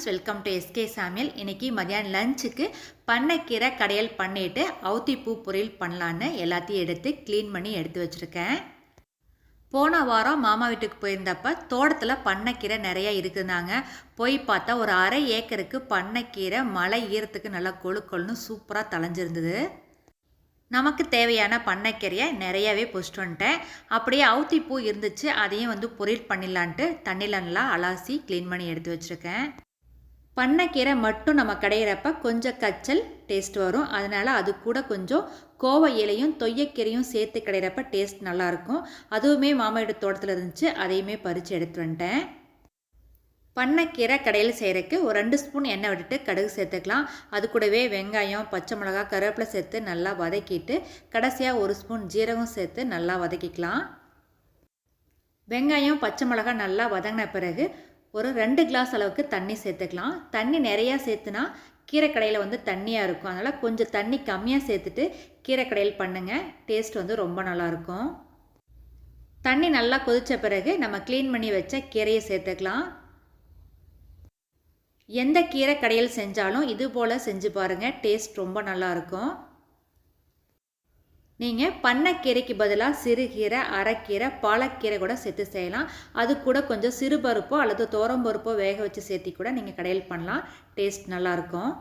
Friends welcome to SK சாமியல் இன்னைக்கு மதியானம் லஞ்சுக்கு பண்ணைக்கீரை கடையல் பண்ணிட்டு அவுத்தி பூ பொரியல் பண்ணலான்னு எல்லாத்தையும் எடுத்து க்ளீன் பண்ணி எடுத்து வச்சுருக்கேன். போன வாரம் மாமா வீட்டுக்கு போயிருந்தப்ப தோட்டத்தில் பண்ணைக்கீரை நிறைய இருக்குதுனாங்க போய் பார்த்தா ஒரு அரை ஏக்கருக்கு பண்ணைக்கீரை மழை ஈரத்துக்கு நல்லா கொழு கொழுன்னு சூப்பராக தளைஞ்சிருந்தது நமக்கு தேவையான பண்ணைக்கீரையை நிறையவே பொசிட்டு வந்துட்டேன் அப்படியே அவுத்தி பூ இருந்துச்சு அதையும் வந்து பொரியல் பண்ணிடலான்ட்டு தண்ணியில் நல்லா அலாசி க்ளீன் பண்ணி எடுத்து வச்சுருக்கேன். பண்ணைக்கீரை மட்டும் நம்ம கடையிறப்ப கொஞ்சம் கச்சல் டேஸ்ட் வரும். அதனால் அது கூட கொஞ்சம் கோவை இலையும் தொய்யக்கீரையும் சேர்த்து கிடையிறப்ப டேஸ்ட் நல்லாயிருக்கும். அதுவுமே மாமாவோட தோட்டத்தில் இருந்துச்சு அதையுமே பறித்து எடுத்து வந்துட்டேன். பண்ணைக்கீரை கடையில் செய்கிறதுக்கு ஒரு ரெண்டு ஸ்பூன் எண்ணெய் விட்டுட்டு கடுகு சேர்த்துக்கலாம். அது கூடவே வெங்காயம் பச்சை மிளகா கருவேப்பிலை சேர்த்து நல்லா வதக்கிட்டு கடைசியாக ஒரு ஸ்பூன் ஜீரகம் சேர்த்து நல்லா வதக்கிக்கலாம். வெங்காயம் பச்சை மிளகா நல்லா வதங்கின பிறகு ஒரு ரெண்டு கிளாஸ் அளவுக்கு தண்ணி சேர்த்துக்கலாம். தண்ணி நிறையா சேர்த்துனா கீரைக்கடையில் வந்து தண்ணியாக இருக்கும். அதனால் கொஞ்சம் தண்ணி கம்மியாக சேர்த்துட்டு கீரைக்கடையில் பண்ணுங்கள் டேஸ்ட் வந்து ரொம்ப நல்லாயிருக்கும் தண்ணி நல்லா கொதித்த பிறகு நம்ம க்ளீன் பண்ணி வச்ச கீரையை சேர்த்துக்கலாம். எந்த கீரை கடையில் செஞ்சாலும் இது போல் செஞ்சு பாருங்கள் டேஸ்ட் ரொம்ப நல்லாயிருக்கும் நீங்கள் பண்ணைக்கீரைக்கு பதிலாக சிறுகீரை அரைக்கீரை பாலக்கீரை கூட சேர்த்து செய்யலாம். அது கூட கொஞ்சம் சிறுபருப்போ அல்லது தோரம்பருப்போ வேக வச்சு சேர்த்தி கூட நீங்கள் கடையில் பண்ணலாம். டேஸ்ட் நல்லாயிருக்கும்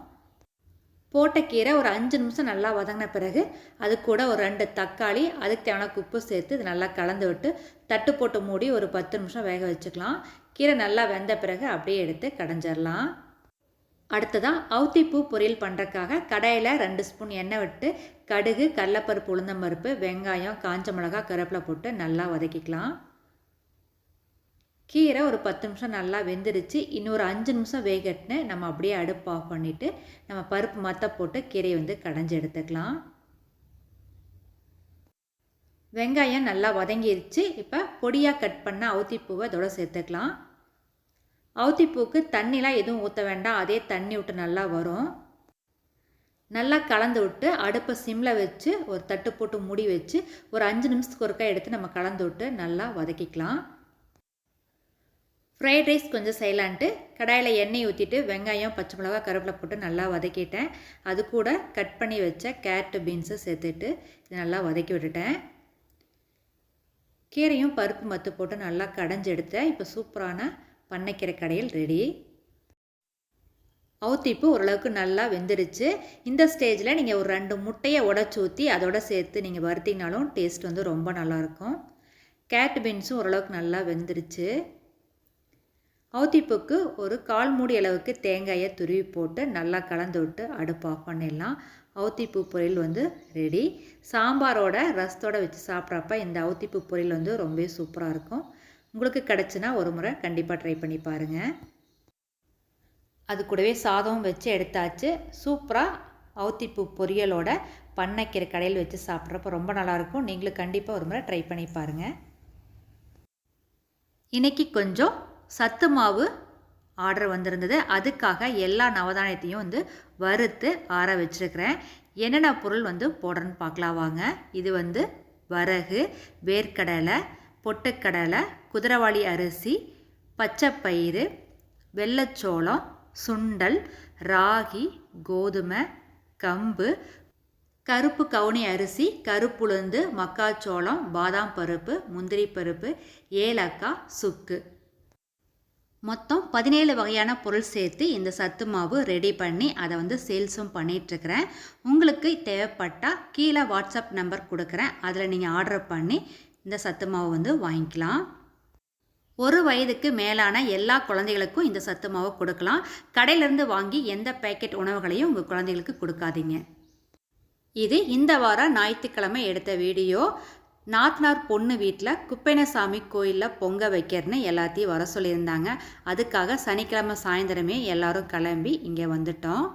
போட்ட கீரை ஒரு அஞ்சு நிமிஷம் நல்லா வதங்கின பிறகு அது கூட ஒரு ரெண்டு தக்காளி அதுக்கு தேவையான உப்பு சேர்த்து இது நல்லா கலந்து விட்டு தட்டு போட்டு மூடி ஒரு பத்து நிமிஷம் வேக வச்சுக்கலாம். கீரை நல்லா வெந்த பிறகு அப்படியே எடுத்து கடைஞ்சிடலாம் அடுத்ததாக அவுத்திப்பூ பொரியல் பண்ணுறக்காக கடாயில் ரெண்டு ஸ்பூன் எண்ணெய் விட்டு கடுகு கடலப்பருப்பு உளுந்தம்பருப்பு வெங்காயம் காஞ்ச மிளகா கருவேப்பிலை போட்டு நல்லா வதக்கிக்கலாம். கீரை ஒரு பத்து நிமிஷம் நல்லா வெந்துருச்சு. இன்னொரு அஞ்சு நிமிஷம் வேகட்டினு நம்ம அப்படியே அடுப்பு ஆஃப் பண்ணிவிட்டு நம்ம பருப்பு மற்ற போட்டு கீரையை வந்து கடைஞ்சி எடுத்துக்கலாம். வெங்காயம் நல்லா வதங்கிருச்சு. இப்போ பொடியாக கட் பண்ண அவுத்திப்பூவை இதோட சேர்த்துக்கலாம். அவுத்திப்பூக்கு தண்ணிலாம் எதுவும் ஊற்ற வேண்டாம். அதே தண்ணி விட்டு நல்லா வரும். நல்லா கலந்து விட்டு அடுப்பை சிம்மில் வச்சு ஒரு தட்டு போட்டு மூடி வச்சு ஒரு அஞ்சு நிமிஷத்துக்கு ஒருக்கா எடுத்து நம்ம கலந்து விட்டு நல்லா வதக்கிக்கலாம். ஃப்ரைட் ரைஸ் கொஞ்சம் செய்யலான்ட்டு கடாயில் எண்ணெய் ஊற்றிட்டு வெங்காயம் பச்சை மிளகா கருவேப்பிலை போட்டு நல்லா வதக்கிட்டேன். அது கூட கட் பண்ணி வச்ச கேரட்டு பீன்ஸை சேர்த்துட்டு இது நல்லா வதக்கி விட்டுட்டேன். கீரையும் பருப்பு மத்து போட்டு நல்லா கடைஞ்சி எடுத்தேன். இப்போ சூப்பரான பண்ணைக்கிற கடையில் ரெடி அவுத்திப்பு ஓரளவுக்கு நல்லா வெந்துருச்சு. இந்த ஸ்டேஜில் நீங்கள் ஒரு ரெண்டு முட்டையை உடச்சி ஊற்றி அதோட சேர்த்து நீங்கள் வறுத்தினாலும் டேஸ்ட் வந்து ரொம்ப நல்லாயிருக்கும். கேட் பீன்ஸும் ஓரளவுக்கு நல்லா வெந்துருச்சு. அவுத்திப்புக்கு ஒரு கால் மூடி அளவுக்கு தேங்காயை துருவி போட்டு நல்லா கலந்து விட்டு அடுப்பு ஆஃப் பண்ணிடலாம். அவுத்திப்பூ பொரியல் வந்து ரெடி சாம்பாரோட ரசத்தோடு வச்சு சாப்பிட்றப்ப இந்த அவுத்திப்பூ பொரியல் வந்து ரொம்பவே சூப்பராக இருக்கும். உங்களுக்கு கிடச்சுன்னா ஒரு முறை கண்டிப்பாக ட்ரை பண்ணி பாருங்கள் அது கூடவே சாதமும் வச்சு எடுத்தாச்சு. சூப்பராக அவுத்திப்பூ பொரியலோட பண்ணைக்கீரை கடையில் வச்சு சாப்பிட்றப்ப ரொம்ப நல்லாயிருக்கும். நீங்களும் கண்டிப்பாக ஒரு முறை ட்ரை பண்ணி பாருங்கள் இன்றைக்கி கொஞ்சம் சத்து மாவு ஆர்டர் வந்திருந்தது. அதுக்காக எல்லா நவதானியத்தையும் வந்து வறுத்து ஆற வச்சுருக்கிறேன். என்னென்ன பொருள் வந்து போடுறேன்னு பார்க்கலாம் வாங்க. இது வந்து வரகு வேர்க்கடலை பொட்டுக்கடலை குதிரவாளி அரிசி பச்சைப்பயிறு வெள்ளச்சோளம் சுண்டல் ராகி கோதுமை கம்பு கருப்பு கவுனி அரிசி கருப்புளுந்து மக்காச்சோளம் பாதாம் பருப்பு முந்திரி பருப்பு ஏலக்காய் சுக்கு. மொத்தம் பதினேழு வகையான பொருள் சேர்த்து இந்த சத்து மாவு ரெடி பண்ணி அதை வந்து சேல்ஸும் பண்ணிகிட்ருக்கிறேன் உங்களுக்கு தேவைப்பட்டால் கீழே வாட்ஸ்அப் நம்பர் கொடுக்குறேன். அதில் நீங்கள் ஆர்டர் பண்ணி இந்த சத்து மாவு வந்து வாங்கிக்கலாம். ஒரு வயதுக்கு மேலான எல்லா குழந்தைகளுக்கும் இந்த சத்து மாவு கொடுக்கலாம். கடையிலேருந்து வாங்கி எந்த பேக்கெட் உணவுகளையும் உங்கள் குழந்தைகளுக்கு கொடுக்காதீங்க. இது இந்த வாரம் ஞாயிற்றுக்கிழமை எடுத்த வீடியோ. நாத்னார் பொண்ணு வீட்டில் குப்பைனசாமி கோயிலில் பொங்க வைக்கிறன்னு எல்லாத்தையும் வர சொல்லியிருந்தாங்க. அதுக்காக சனிக்கிழமை சாயந்தரமே எல்லாரும் கிளம்பி இங்கே வந்துட்டோம்.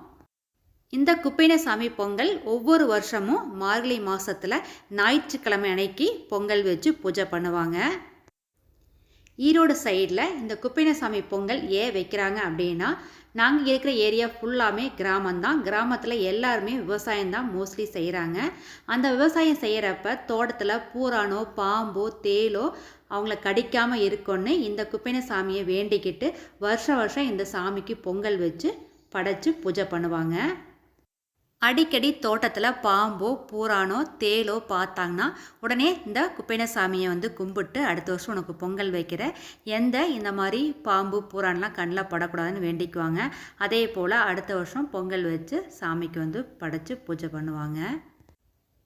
இந்த குப்பைனசாமி பொங்கல் ஒவ்வொரு வருஷமும் மார்கழி மாதத்தில் ஞாயிற்றுக்கிழமை அன்னைக்கு பொங்கல் வச்சு பூஜை பண்ணுவாங்க. ஈரோடு சைடில் இந்த குப்பைனசாமி பொங்கல் ஏன் வைக்கிறாங்க அப்படின்னா நாங்கள் இருக்கிற ஏரியா ஃபுல்லாமே கிராமந்தான் கிராமத்தில் எல்லாருமே விவசாயம் தான் மோஸ்ட்லி செய்கிறாங்க அந்த விவசாயம் செய்கிறப்ப தோட்டத்தில் பூரானோ பாம்போ தேலோ அவங்கள கடிக்காமல் இருக்கும்னு இந்த குப்பைன சாமியை வேண்டிக்கிட்டு வருஷம் வருஷம் இந்த சாமிக்கு பொங்கல் வச்சு படைச்சு பூஜை பண்ணுவாங்க. அடிக்கடி தோட்டத்தில் பாம்போ பூரானோ தேலோ பார்த்தாங்கன்னா உடனே இந்த குப்பைனசாமியை வந்து கும்பிட்டு அடுத்த வருஷம் உனக்கு பொங்கல் வைக்கிற எந்த இந்த மாதிரி பாம்பு பூரான்லாம் கண்ணில் படக்கூடாதுன்னு வேண்டிக்குவாங்க. அதே போல் அடுத்த வருஷம் பொங்கல் வச்சு சாமிக்கு வந்து படைச்சு பூஜை பண்ணுவாங்க.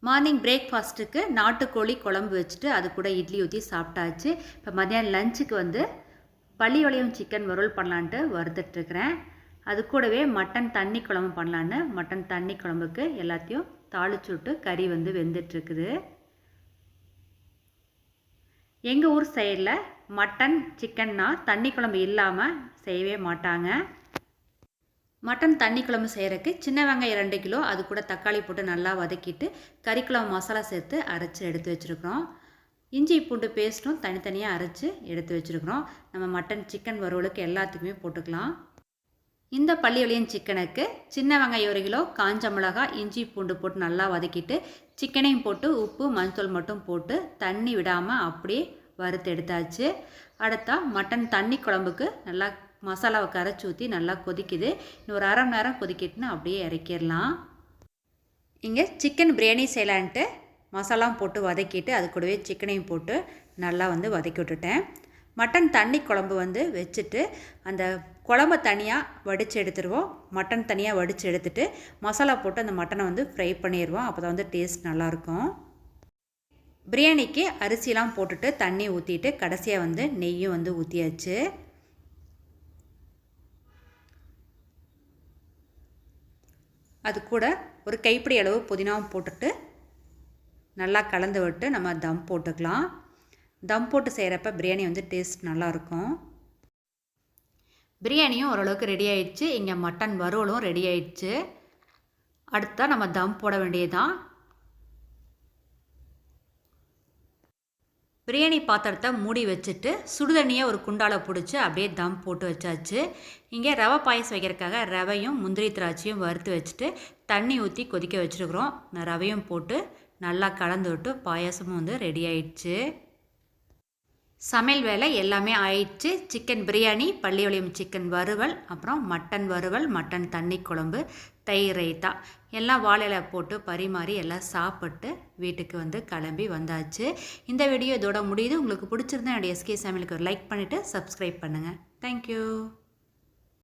மார்னிங் பிரேக்ஃபாஸ்ட்டுக்கு நாட்டுக்கோழி குழம்பு வச்சுட்டு அது கூட இட்லி ஊற்றி சாப்பிட்டாச்சு. இப்போ மதியானம் லஞ்சுக்கு வந்து பள்ளி வளையம் சிக்கன் வறுவல் பண்ணலான்ட்டு வறுத்துட்ருக்குறேன் அது கூடவே மட்டன் தண்ணி குழம்பு பண்ணலான்னு மட்டன் தண்ணி குழம்புக்கு எல்லாத்தையும் தாளிச்சு விட்டு கறி வந்து வெந்துட்டுருக்குது. எங்கள் ஊர் சைடில் மட்டன் சிக்கன்னா தண்ணி குழம்பு இல்லாமல் செய்யவே மாட்டாங்க. மட்டன் தண்ணி குழம்பு செய்கிறதுக்கு சின்ன வெங்காயம் ரெண்டு கிலோ அது கூட தக்காளி போட்டு நல்லா வதக்கிட்டு கறி குழம்பு மசாலா சேர்த்து அரைச்சி எடுத்து வச்சுருக்குறோம். இஞ்சி பூண்டு பேஸ்ட்டும் தனித்தனியாக அரைச்சி எடுத்து வச்சுருக்குறோம். நம்ம மட்டன் சிக்கன் வறுவலுக்கு எல்லாத்துக்குமே போட்டுக்கலாம். இந்த பள்ளிவளியன் சிக்கனுக்கு சின்ன வெங்காயம் ஒரு கிலோ காஞ்ச மிளகா இஞ்சி பூண்டு போட்டு நல்லா வதக்கிட்டு சிக்கனையும் போட்டு உப்பு மஞ்சள் மட்டும் போட்டு தண்ணி விடாமல் அப்படியே வறுத்து எடுத்தாச்சு. அடுத்தா மட்டன் தண்ணி குழம்புக்கு நல்லா மசாலாவை கரைச்சி ஊற்றி நல்லா கொதிக்குது. இன்னும் ஒரு அரை மணி நேரம் கொதிக்கிட்டுன்னு அப்படியே இறக்கிடலாம். இங்கே சிக்கன் பிரியாணி செய்யலான்ட்டு மசாலாம் போட்டு வதக்கிட்டு அது கூடவே சிக்கனையும் போட்டு நல்லா வந்து வதக்கி விட்டுட்டேன். மட்டன் தண்ணி குழம்பு வந்து வச்சுட்டு அந்த குழம்ப தனியாக வடித்து எடுத்துருவோம். மட்டன் தனியாக வடித்து எடுத்துட்டு மசாலா போட்டு அந்த மட்டனை வந்து ஃப்ரை பண்ணிடுவோம் அப்போ தான் வந்து டேஸ்ட் நல்லாயிருக்கும். பிரியாணிக்கு அரிசிலாம் போட்டுட்டு தண்ணி ஊற்றிட்டு கடைசியாக வந்து நெய்யும் வந்து ஊற்றியாச்சு அது கூட ஒரு கைப்பிடி அளவு புதினாவும் போட்டுட்டு நல்லா கலந்து விட்டு நம்ம தம் போட்டுக்கலாம். தம் போட்டு செய்கிறப்ப பிரியாணி வந்து டேஸ்ட் நல்லாயிருக்கும். பிரியாணியும் ஓரளவுக்கு ரெடி ஆயிடுச்சு. இங்கே மட்டன் வறுவலும் ரெடி ஆயிடுச்சு. அடுத்தா நம்ம தம் போட வேண்டியதுதான். பிரியாணி பாத்திரத்தை மூடி வச்சுட்டு சுடுதண்ணியை ஒரு குண்டால் பிடிச்சி அப்படியே தம் போட்டு வச்சாச்சு. இங்கே ரவை பாயசம் வைக்கிறதுக்காக ரவையும் முந்திரி திராட்சையும் வறுத்து வச்சுட்டு தண்ணி ஊற்றி கொதிக்க வச்சுருக்குறோம். ரவையும் போட்டு நல்லா கலந்து விட்டு பாயாசமும் வந்து ரெடி ஆயிடுச்சு. சமையல் வேலை எல்லாமே ஆயிடுச்சு. சிக்கன் பிரியாணி பள்ளிவளையம் சிக்கன் வறுவல் அப்புறம் மட்டன் வறுவல் மட்டன் தண்ணி குழம்பு தயிர் ரைத்தா. எல்லாம் வாழையில் போட்டு பரிமாறி எல்லாம் சாப்பிட்டு வீட்டுக்கு வந்து கிளம்பி வந்தாச்சு. இந்த வீடியோ இதோட முடியுது. உங்களுக்கு பிடிச்சிருந்தா என்னுடைய எஸ்கே சமையலுக்கு ஒரு லைக் பண்ணிவிட்டு சப்ஸ்கிரைப் பண்ணுங்கள் தேங்க்யூ